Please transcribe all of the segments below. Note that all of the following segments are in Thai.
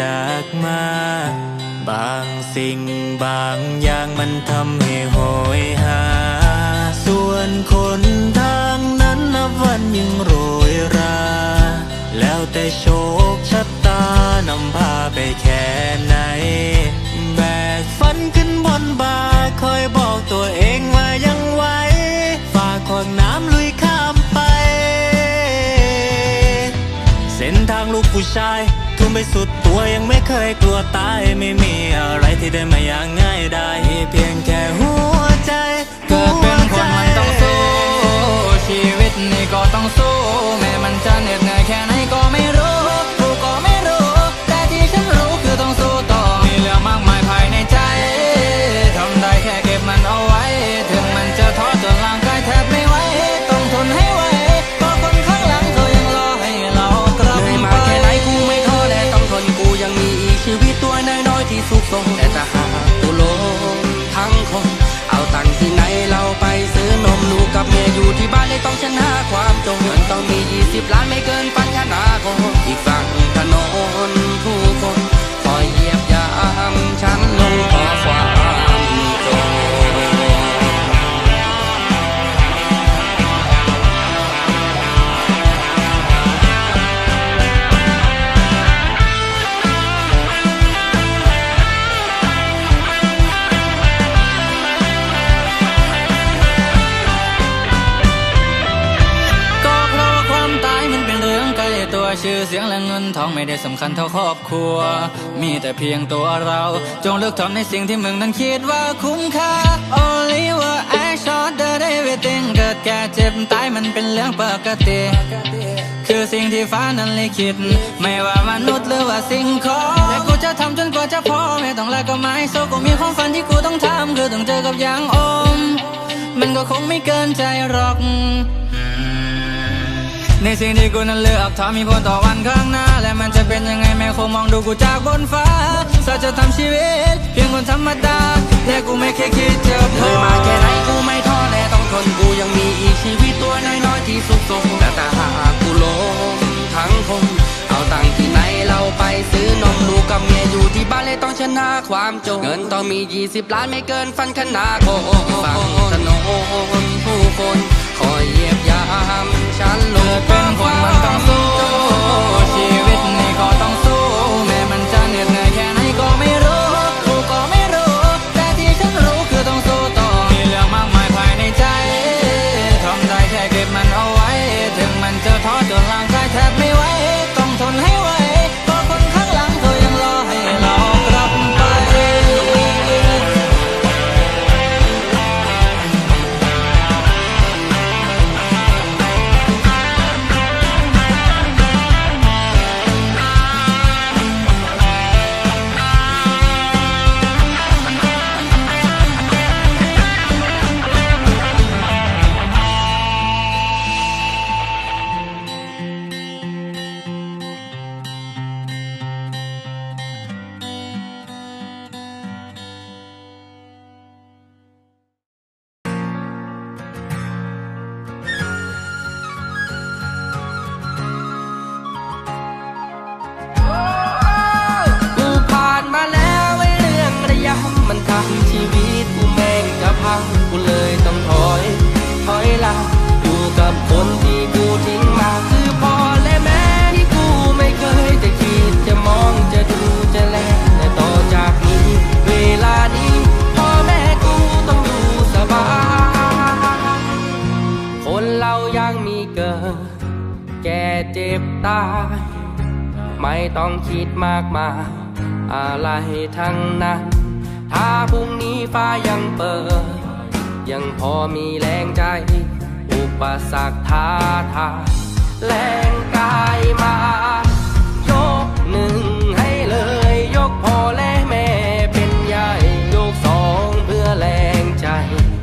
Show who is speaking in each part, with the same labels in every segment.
Speaker 1: จากมา บาง
Speaker 2: สิ่งบางอย่างมันทำให้โหยหา ส่วนคนทางนั้นนับวันยังโรยรา แล้วแต่โชคชะตานำพาไปแค่ไหน แบกฝันขึ้นบนบ่าคอยบอกตัวเองว่ายังไหวฝากขวางน้ำลุยข้ามไป เส้นทางลูกผู้ชาย ไปสุดตัวยังไม่เคยกลัวตายไม่มีอะไรที่ได้มาอย่างง่ายได้เพียง
Speaker 1: มี
Speaker 3: 20 ล้านไม่เกินฝัน
Speaker 1: สำคัญเท่าครอบครัว มีแต่เพียงตัวเรา จงเลือกทำในสิ่งที่มึงนั้นคิดว่าคุ้มค่า Only what I shot the everything เกิดแก่เจ็บตายมันเป็นเรื่องปกติ คือสิ่งที่ฟ้านั้นลิขิตไม่ว่ามนุษย์หรือว่าสิ่งของและกูจะทำจนกว่าจะพอไม่ต้องแลกก็ไม่โซกูมีความฝันที่กูต้องทำคือต้องเจอกับอย่างอมมันก็คงไม่เกินใจหรอก ในสิ่งที่กูนั้นเลือกทำมีผลต่อวันข้างหน้า และมันจะเป็นยังไงแม้คงมองดูกูจากบนฟ้าสัจธรรมชีวิต เพียงคนธรรมดาและกูไม่เคยคิดจะพ
Speaker 3: เค
Speaker 1: อย
Speaker 3: มาแค่ไหนกูไม่ท้อแต่ต้องทนกูยังมีอีกชีวิตตัวน้อยๆที่สุขสมแต่ถ้าหากกูลงทั้งคนเอาตังค์ที่ไหนเราไปซื้อนมลูกกับเมียอยู่ที่บ้านเลยต้องชนะความจนเงินต้องมี 20 ล้านไม่เกินฟันขนาดโอ้ฝั่งถนนผู้คนคอย เหยียบยามฉันล
Speaker 1: เกิ
Speaker 3: ง
Speaker 1: เป็นคนมันต้องสู้ ไม่ต้องคิ
Speaker 3: ดมากมายอะไรทั้งนั้น ถ้าพรุ่งนี้ฟ้ายังเปิด ยังพอมีแรงใจ อุปสรรคท้าทายแรงกายมา ยกหนึ่งให้
Speaker 4: เลย ยกพ่อและแม่เป็นใหญ่ ยกสองเพื่อแรงใจ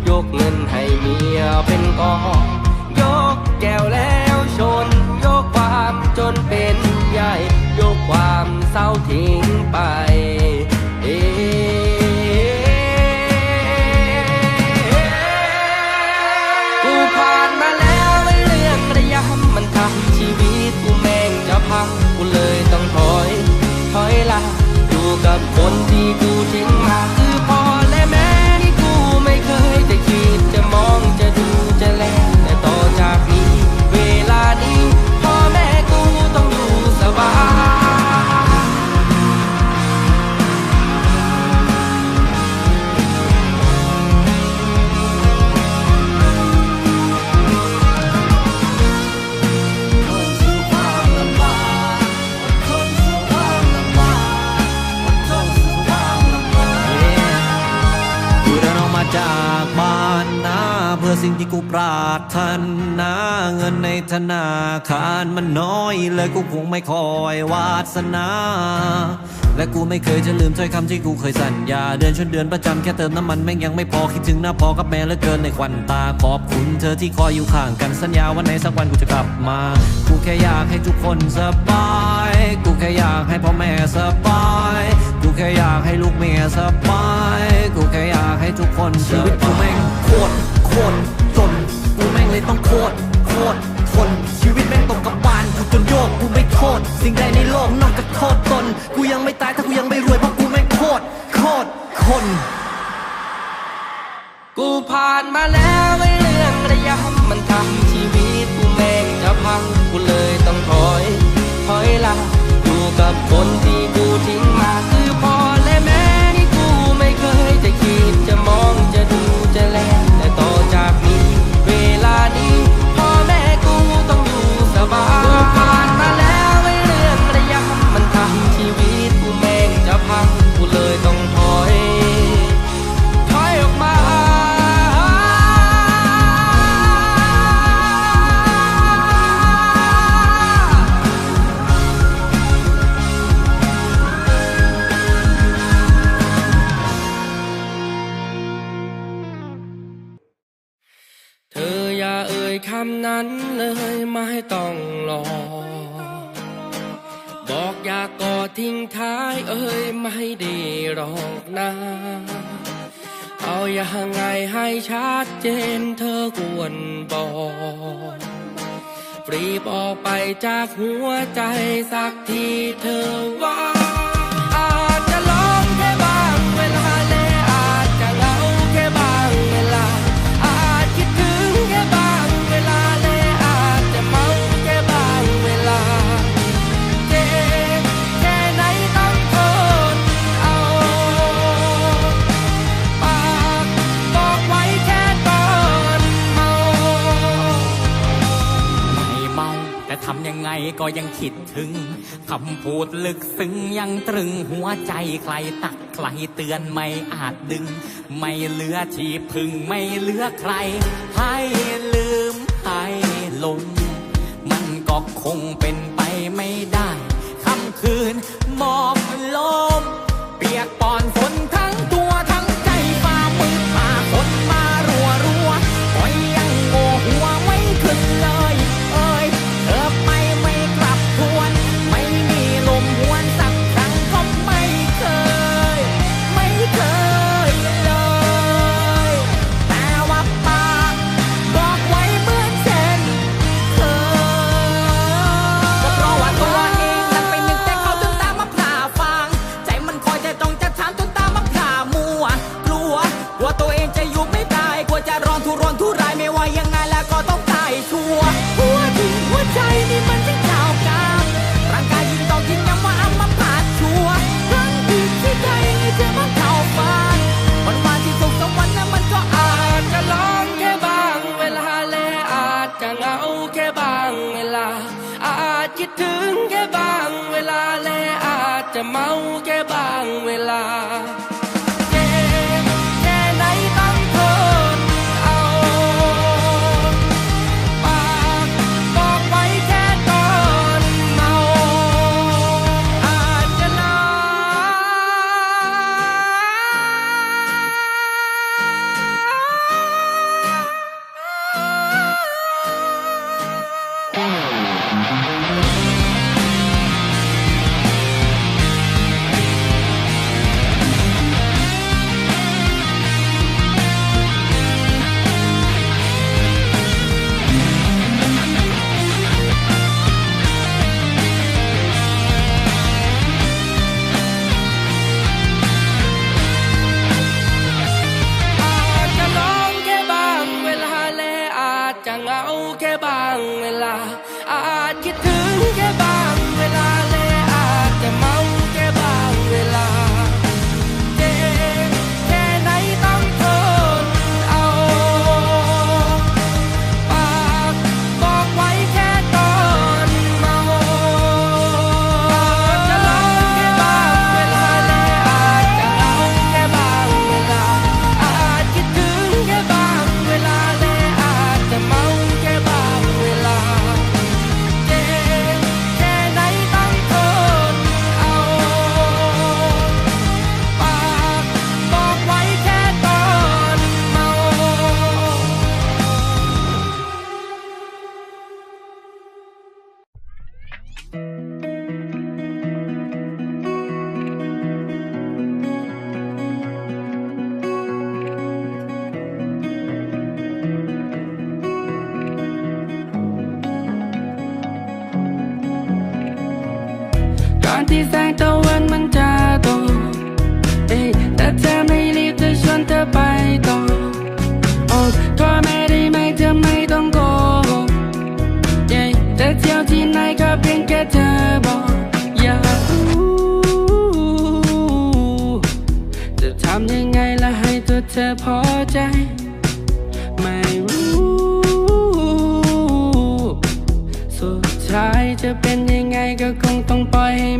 Speaker 4: ย
Speaker 5: กเงินให้เมียเป็นกอง เลยกูคงไม่คอยวาสนา และกูไม่เคยจะลืมถ้อยคำที่กูเคยสัญญา เดือนชนเดือนประจำแค่เติมน้ำมันแม่งยังไม่พอคิดถึงหน้าพอกับแม่เหลือเกินในควันตาขอบคุณเธอที่คอยอยู่ข้างกันสัญญาว่าในสักวันกูจะกลับมา กูแค่อยากให้ทุกคนสบาย กูแค่อยากให้พ่อแม่สบาย กูแค่อยากให้ลูกเมียสบาย กูแค่อยากให้ทุกคนชีวิตกูแม่งโคตรโคตรจนกูแม่งเลยต้องโคตรโคตรทนชีวิตแม่งตกกับบาน จนโยกกูไม่โทษ สิ่งใดในโลกนอกจากโทษตน กูยังไม่ตายถ้ากูยังไม่รวยเพราะกูไม่โคตรโคตรคน
Speaker 4: กูผ่านมาแล้วไม่เรื่องระยำมันทำชีวิตกูแม่งจะพังกูเลยต้องถอย ถอยละอยู่กับคนที่ อยากกอดทิ้งท้ายเอ่ยไม่ดีหรอกนะ เอาอย่างไงให้ชัดเจนเธอควรบอกปรีบออกไปจากหัวใจสักทีเธอว่าำ
Speaker 6: ยังไงก็ยังคิดถึงคำพูดลึกซึ้งยังตรึงหัวใจใครตักใครเตือนไม่อาจดึง ไม่เหลือที่พึ่งไม่เหลือใคร ให้ลืมให้ลง มันก็คงเป็นไปไม่ได้ค่ำคืนหมอกลม เปียกปอนฝนทั้ จะเมาแก ที่แสงตะวันมันจะตกแต่เธอไม่รีบจะชวนเธอไปต่อโอ้ก็ไม่ได้ไหมเธอไม่ต้องโกหกแต่เที่ยวที่ไหนก็
Speaker 4: เพียงแค่เธอบอกอย่าจะทำยังไงละให้ตัวเธอพอใจ ไม่รู้ สุดท้ายจะเป็นยังไงก็คงต้องปล่อยให้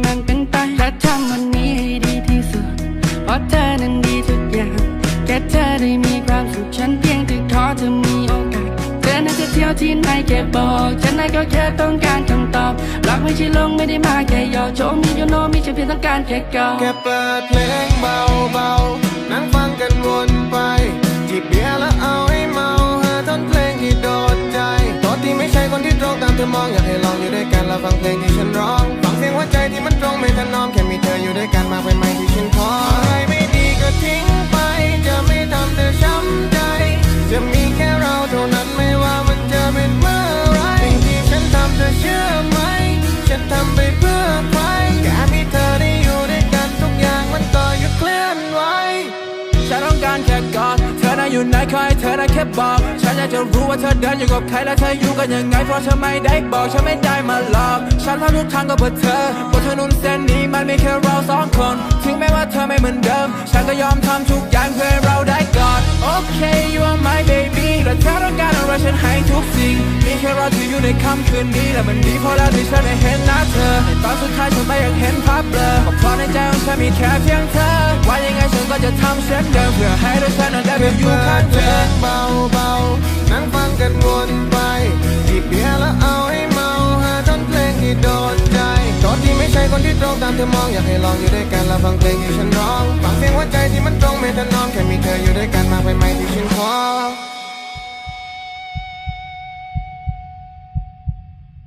Speaker 4: ราะเธอนั้นดีทุกอย่างแค่เธอได้มีความสุขฉันเพียงแต่ขอเธอมีโอกาสเธอนั้นจะเที่ยวที่ไหนแค่บอกฉันนั้นก็แค่ต้องการคำตอบรักไม่ใช่ลงไม่ได้มาแค่ยอโชว์มีอยู่โนมีฉันเพียงต้องการแค่กอด
Speaker 7: แค่เปิดเพลงเบาๆนั่งฟังกันวนไปจิบเบียร์แล้วเอาให้เมาหาท่อนเพลงที่โดนใจตัวที่ไม่ใช่คนที่ตรงตามเธอมองอยากให้ลองอยู่ด้วยกันแล้วฟังเพลงที่ฉันร้องฟังเสียงหัวใจที่มันตรงไม่ถนอมแค่ มีเธออยู่ด้วยกันมากไปไหมที่ฉันขออะไรไม่ดีก็ทิ้งไป จะไม่ทำเธอช้ำใจ จะมีแค่เราเท่านั้นไม่ว่ามันจะเป็นเมื่อไรสิ่งที่ฉันทำเธอเชื่อไหม ฉันทำไปเพื่อใครแค่มีเธอได้อยู่ด้วยกันทุกอย่างมันก็หยุดเคลื่อนไหว
Speaker 4: ฉันต้องการแค่กอด อยู่ไหนคอยเธอได้แค่บอก ฉันอยากจะรู้ว่าเธอเดินอยู่กับใครและเธออยู่กันยังไง เพราะเธอไม่ได้บอก ฉันไม่ได้มาหลอก ฉันทำทุกทางก็เพื่อเธอบนถนนเส้นนี้มันมีแค่เราสองคนถึงแม้ว่าเธอไม่เหมือนเดิม ฉันก็ยอมทำทุกอย่างเพื่อเราได้กอด โอเค you are my baby และเธอต้องการอะไรฉันให้ทุกสิ่ง มีแค่เราที่อยู่ในค่ำคืนนี้ และมันดีพอแล้วที่ฉันได้เห็นหน้าเธอในตอนสุดท้ายฉันไม่อยากเห็นภาพเบลอเพราะในใจของฉันมีแค่เพียงเธอ ว่ายังไงฉันก็จะทำเช่นเดิมเพื่อให้ด้วยฉันนั้นได้ไปอยู่ข้าง
Speaker 7: ดเพ
Speaker 4: เธ
Speaker 7: ล
Speaker 4: อ
Speaker 7: เบาๆนั่งฟังกันวนไปจิบเบียร์แล้วเอาให้เมาหาท่อนเพลงที่โดน ใจตัวที่ไม่ใช่คนที่ตรงตามเธอมองอยากให้ลองอยู่ด้วยกันแล้วฟังเพลงที่ฉันร้องฟังเสียงหัวใจที่มันตรงไม่ถนอมแค่มีเธออยู่ด้วยกันมากไปไหมที่ฉันขอ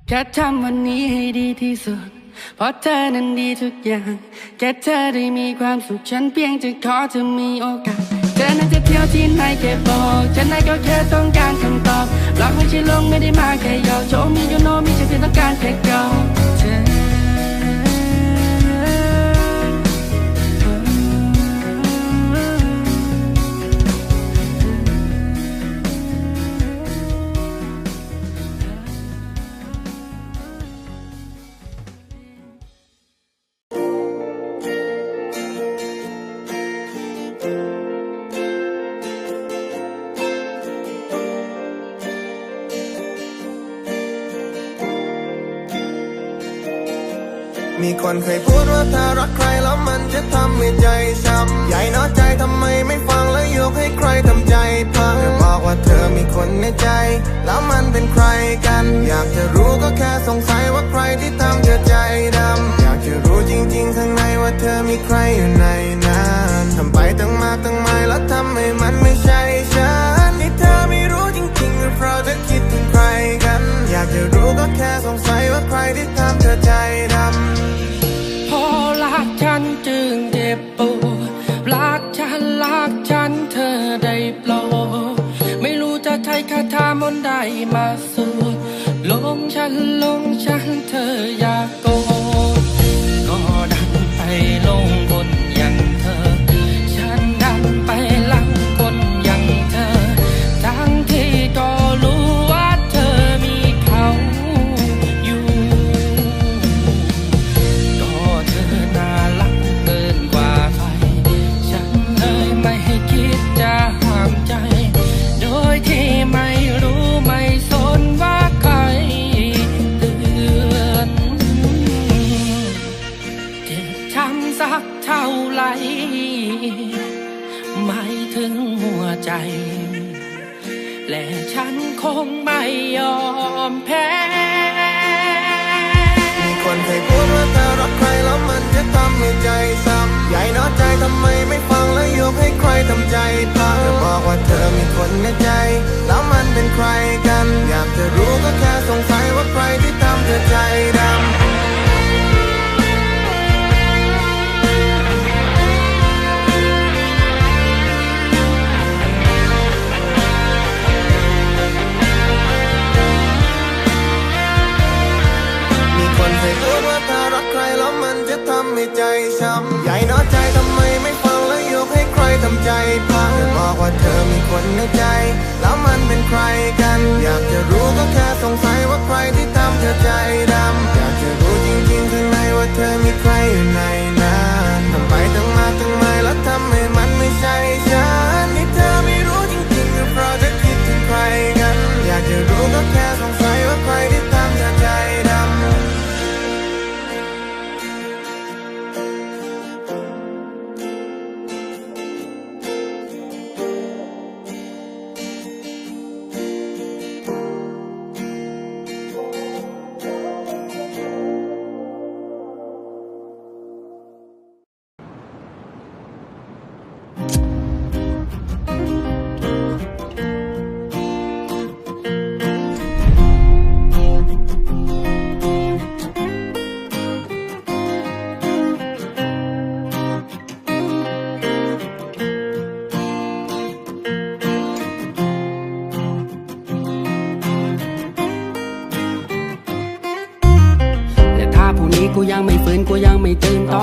Speaker 4: แค่ทำวันนี้ให้ดีที่สุด เพราะเธอนั้นดีทุกอย่าง แค่เธอได้มีความสุขฉันเพียงจะขอเธอมีโอกาส เธอนั้นจะเที่ยวที่ไหนแค่บอกฉันนั้นก็แค่ต้องการคำตอบรักไม่ใช่ลงไม่ได้มาแค่หยอกโชว์มีอยู่โนมีฉันเพียงต้องการแค่กอด
Speaker 7: มีคนเคยพูดว่าถ้ารักใครแล้วมันจะทำให้ใจช้ำใหญ่น้อใจทำไมไม่ฟังแล้วยกให้ใครทำใจพังเธอบอกว่าเธอมีคนในใจ แล้วมันเป็นใครกัน อยากจะรู้ก็แค่สงสัยว่าใครที่ทำเธอใจดำอยากจะรู้จริง ๆ ข้างในว่าเธอมีใครอยู่ในนั้น มาสวด
Speaker 4: ลงฉันลงฉันเธออยากโก แล้
Speaker 7: วมันเป็นใครกัน อยากจะรู้ก็แค่สงสัยว่าใครที่ทำเธอใจดำมีคนเคยพูดว่าถ้ารักใครแล้วมันจะทำให้ใจช้ำใหญ่น้อใจทำไมไม่ฟังแล้วยกให้ใครทำใจ บอกว่าเธอมีคนในใจ แล้วมันเป็นใครกัน อยากจะรู้ก็แค่สงสัยว่าใครที่ทำเธอใจดำอยากจะรู้จริงๆข้างในว่าเธอมีใครอยู่ในนั้นทำไมต้อ
Speaker 4: งมา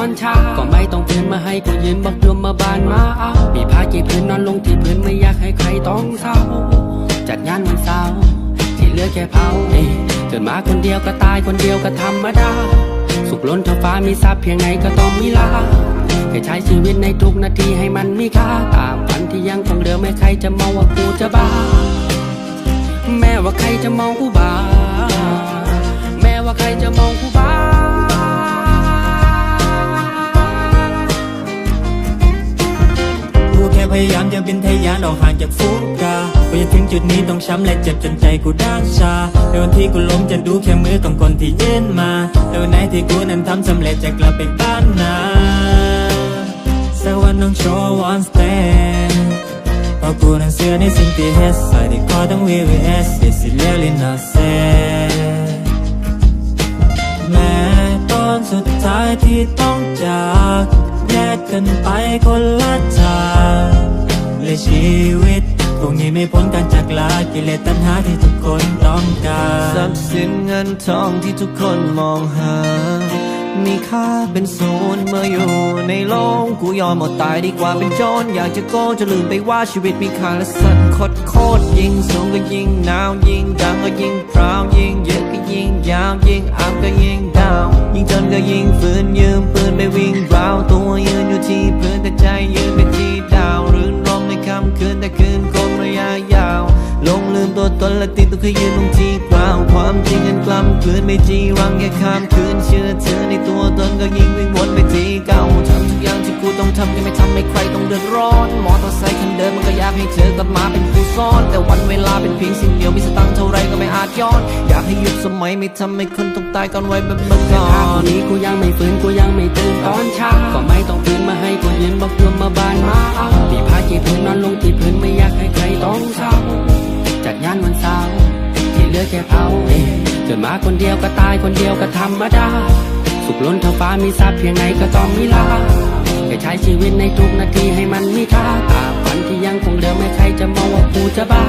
Speaker 4: อนเช้าก็ไม่ต้องตื่นมาให้กูยืนบอกยมมาบานมาเอามีผ้ากี่พื้นนอนลงที่พื้นไม่อยากให้ใครต้องเศร้า จัดงานวันเสาร์ที่เหลือแค่เผาเอ้เกิดมาคนเดียวก็ตายคนเดียวก็ธรรมดา สุขล้นเท่าฟ้ามีทรัพย์เพียงไหนก็ต้องมีลาแค่ใช้ชีวิตในทุกนาทีให้มันมีค่าตามฝันที่ยังคงเหลือไม่ใครจะมองว่ากูจะบ้า แม้ว่าใครจะมองกูบ้า แม้ว่าใครจะมองกู
Speaker 2: พยายามจะบินทะยานออกห่างจากฟูกากูจะถึงจุดนี้ต้องช้ำและเจ็บจนใจกูด้านชาในวันที่กูล้มจะดูแค่มือของคนที่ยื่นมาในวันไหนที่กูนั้นทำสำเร็จจะกลับไปบ้านนาสักวันต้องโชว์ one stand เพราะกูนั้นเชื่อในสิ่งที่เฮ็ดใส่ที่คอต้อง VVS This is really not sad แม้ตอนสุดท้ายที่ต้องจากแยกกันไปคนละทาง และชีวิตคงนี้ไม่พ้นการจากลากิเลสตัณหาที่ทุกคนต้องการ
Speaker 5: ทรัพย์สินเงินทองที่ทุกคนมองหา มีค่าเป็นศูนย์เมื่ออยู่ในโลกกูยอมหมดตายดีกว่าเป็นโจรอยากจะโกจะลืมไปว่าชีวิตมีค่าและสั่นโคตรโคตรยิ่งสูงก็ยิ่งหนาวยิ่งดังก็ยิ่งพราวยิ่งเยอะก็ยิ่งยาวยิ่งอัพก็ยิ่งดาวยิ่งจนก็ยิ่งฝืนยืมปืนไปวิ่งราวตัวยืนอยู่ที่พื้นแต่ใจยืนไปที่ มในค่ำ มตัวตนและติดตัวเคยยืนตรงที่กล่าวความจริงกันกล้ำคืนไม่จีรังแค่ข้ามคืนเชื่อเธอในตัวตนก็ยิ่งวิ่งวนไปที่เก่าทำทุกอย่างที่กูต้องทำยังไม่ทำให้ใครต้องเดือดร้อนมอเตอร์ไซค์คันเดิมมันก็อยากให้เธอกลับมาเป็นผู้ซ่อน แต่วันเวลาเป็นเพียงสิ่งเดียวมีสตังค์เท่าไรก็ไม่อาจย้อน อยากให้หยุดสมัยไม่ทำให้คนต้องตายก่อนไว้แบบเมื่อก่อน
Speaker 4: นี้กูยังไม่ฟื้นกูยังไม่ตื่นตอนเช้าก็ไม่ต้องตื่นมาให้กูยืนบอกยมมาบานมาเอาที่ผ้ากี่พื้นนอนลงที่พื้นไม่อยากให้ใครต้องเศร้า จัดงานวันเสาร์ที่เหลือแค่เผาเองเกิดมาคนเดียวก็ตายคนเดียวก็ธรรมดา สุขล้นเท่าฟ้ามีทรัพย์เพียงไหนก็ต้องมีลาแค่ใช้ชีวิตในทุกนาทีให้มันมีค่าตาฝันที่ยังคงเหลือไม่ใครจะมองว่ากูจะบ้า